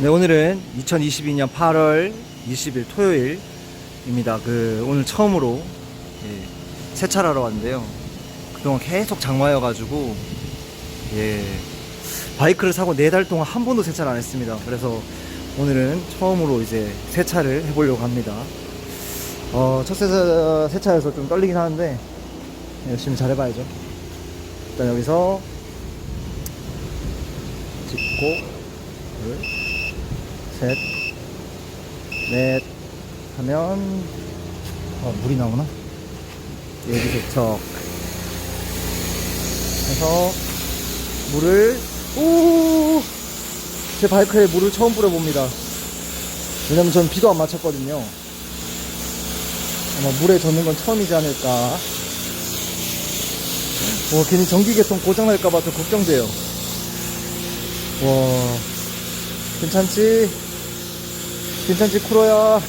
네, 오늘은 2022년 8월 20일 토요일입니다. 그 오늘 처음으로 예, 세차를 하러 왔는데요. 그동안 계속 장마여가지고 예, 바이크를 사고 네달 동안 한 번도 세차를 안 했습니다. 그래서 오늘은 처음으로 이제 세차를 해보려고 합니다. 어, 첫 세차, 세차여서 좀 떨리긴 하는데 열심히 잘 해봐야죠. 일단 여기서 짚고 둘, 셋, 넷 하면 어, 물이 나오나? 여기서 척 해서 물을 오! 제 바이크에 물을 처음 뿌려봅니다. 왜냐면 전 비도 안 맞췄거든요. 아마 물에 젖는 건 처음이지 않을까. 와, 괜히 전기계통 고장날까봐 좀 걱정돼요. 와, 괜찮지? 괜찮지, 쿠로야? 와,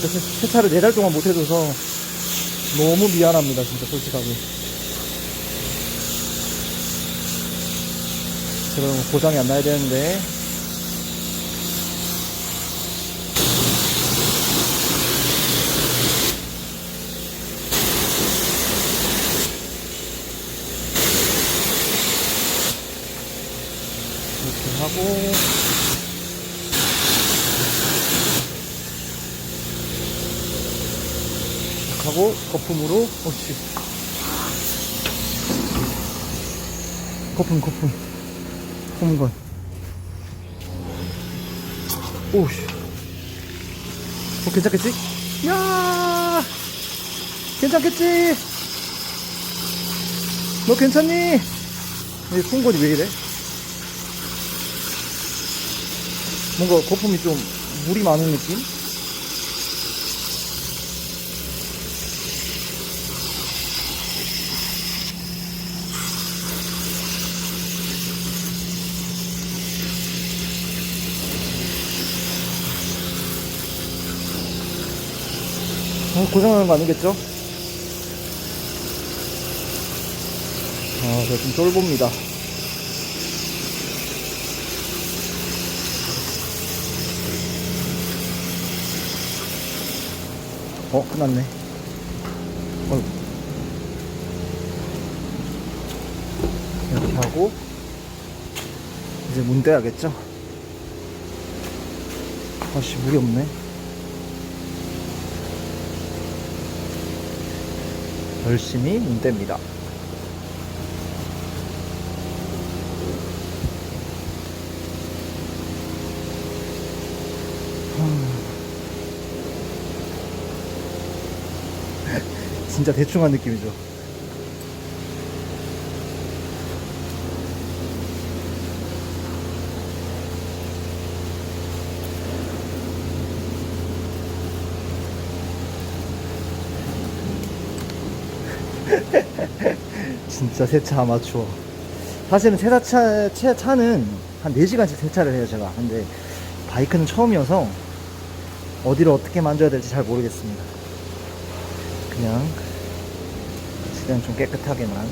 저 세- 세차를 네달 동안 못 해줘서 너무 미안합니다, 진짜, 솔직하게. 제가 고장이 안 나야 되는데. 이렇게 하고 이렇게 하고 거품으로 어씨 거품 거품 홈건 오씨 어 괜찮겠지? 야 괜찮겠지? 너 괜찮니? 이 콩건이 왜 이래? 뭔가 거품이 좀 물이 많은 느낌? 어, 고장나는 거 아니겠죠? 아, 저좀 쫄봅니다. 어, 끝났네. 어이구. 이렇게 하고, 이제 문 떼야겠죠? 아씨, 물이 없네. 열심히 문 뗍니다. 진짜 대충 한 느낌이죠. 진짜 세차 아마추어. 사실은 세차, 차, 차는 한 4시간씩 세차를 해요, 제가. 근데 바이크는 처음이어서 어디를 어떻게 만져야 될지 잘 모르겠습니다. 그냥 최대한 좀 깨끗하게만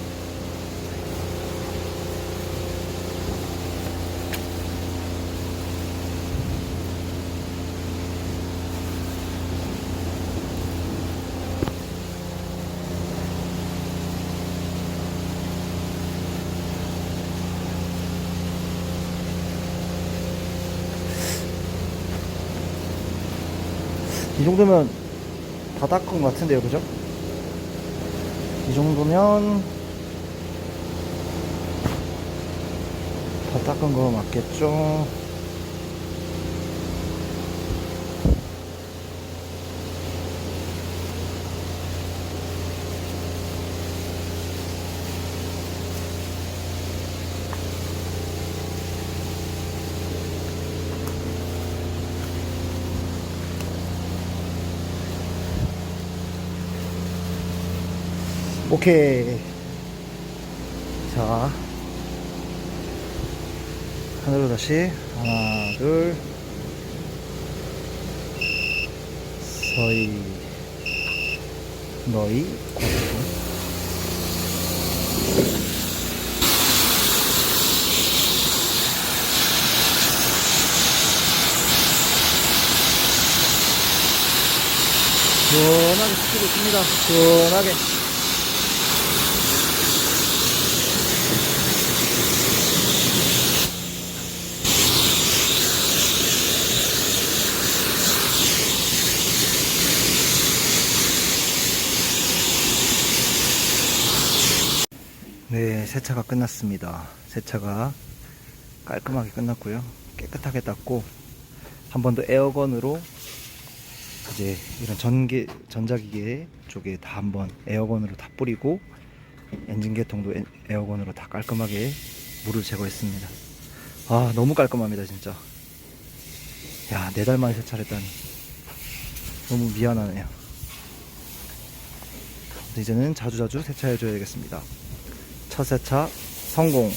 이 정도면 다 닦은 것 같은데요, 그죠? 이 정도면 다 닦은 거 맞겠죠? 오케이. 자. 하늘로 다시. 하나, 둘. 서이. 너희. 시원하게 시키고 있습니다. 시원하게. 네, 세차가 끝났습니다. 세차가 깔끔하게 끝났고요. 깨끗하게 닦고 한 번 더 에어건으로 이제 이런 전기 전자기계 쪽에 다 한번 에어건으로 다 뿌리고 엔진 개통도 에- 에어건으로 다 깔끔하게 물을 제거했습니다. 아 너무 깔끔합니다 진짜. 야 네 달 만에 세차를 했다니 너무 미안하네요. 이제는 자주자주 세차해줘야겠습니다. 첫 세차 성공.